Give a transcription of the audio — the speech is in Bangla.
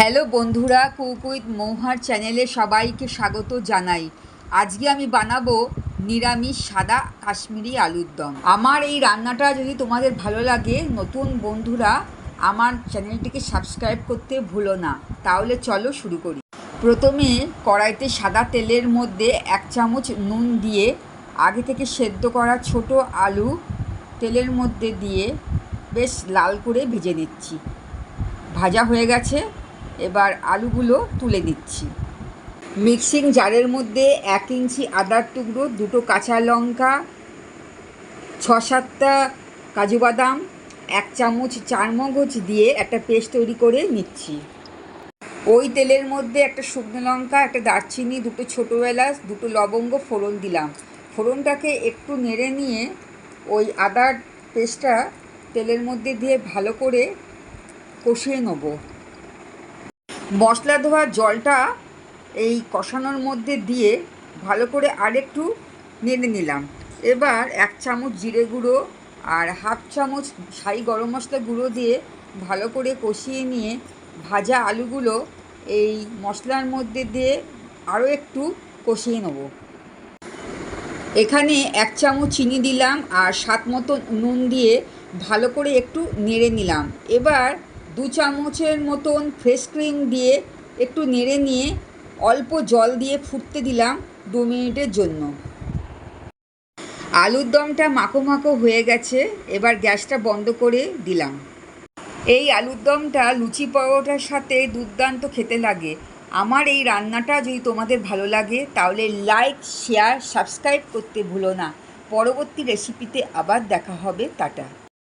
হ্যালো বন্ধুরা কুকুইত মৌহার চ্যানেলে সবাইকে স্বাগত জানাই। আজকে আমি বানাবো নিরামিষ সাদা কাশ্মীরি আলুর দম। আমার এই রান্নাটা যদি তোমাদের ভালো লাগে, নতুন বন্ধুরা, আমার চ্যানেলটিকে সাবস্ক্রাইব করতে ভুলো না। তাহলে চলো শুরু করি। প্রথমে কড়াইতে সাদা তেলের মধ্যে এক চামচ নুন দিয়ে, আগে থেকে সেদ্ধ করা ছোট আলু তেলের মধ্যে দিয়ে বেশ লাল করে ভেজে নিচ্ছি। ভাজা হয়ে গেছে। এবার আলুগুলো তুলে দিচ্ছি। মিক্সিং জারের মধ্যে এক ইঞ্চি আদার টুকরো, দুটো কাঁচা লঙ্কা ছ সাতটা কাজু বাদাম, এক চামচ চারমগজ দিয়ে একটা পেস্ট তৈরি করে নিচ্ছি। ওই তেলের মধ্যে একটা শুকনো লঙ্কা, একটা দারচিনি, দুটো ছোটো এলাচ, দুটো লবঙ্গ ফোড়ন দিলাম। ফোড়নটাকে একটু নেড়ে নিয়ে ওই আদার পেস্টটা তেলের মধ্যে দিয়ে ভালো করে কষিয়ে নেব। মশলা ধোয়ার জলটা এই কষানোর মধ্যে দিয়ে ভালো করে আরেকটু নেড়ে নিলাম। এবার এক চামচ জিরে গুঁড়ো আর হাফ চামচ সাই গরম মশলা গুঁড়ো দিয়ে ভালো করে কষিয়ে নিয়ে ভাজা আলুগুলো এই মশলার মধ্যে দিয়ে আরও একটু কষিয়ে নেব। এখানে এক চামচ চিনি দিলাম আর স্বাদ মতো নুন দিয়ে ভালো করে একটু নেড়ে নিলাম। এবার দু চামচের মতন ফ্রেশ ক্রিম দিয়ে একটু নেড়ে নিয়ে অল্প জল দিয়ে ফুটতে দিলাম দু মিনিটের জন্য। আলুর দমটা মাখো মাখো হয়ে গেছে, এবার গ্যাসটা বন্ধ করে দিলাম। এই আলুর দমটা লুচি পরোটার সাথে দুর্দান্ত খেতে লাগে। আমার এই রান্নাটা যদি তোমাদের ভালো লাগে, তাহলে লাইক শেয়ার সাবস্ক্রাইব করতে ভুলো না। পরবর্তী রেসিপিতে আবার দেখা হবে। টাটা।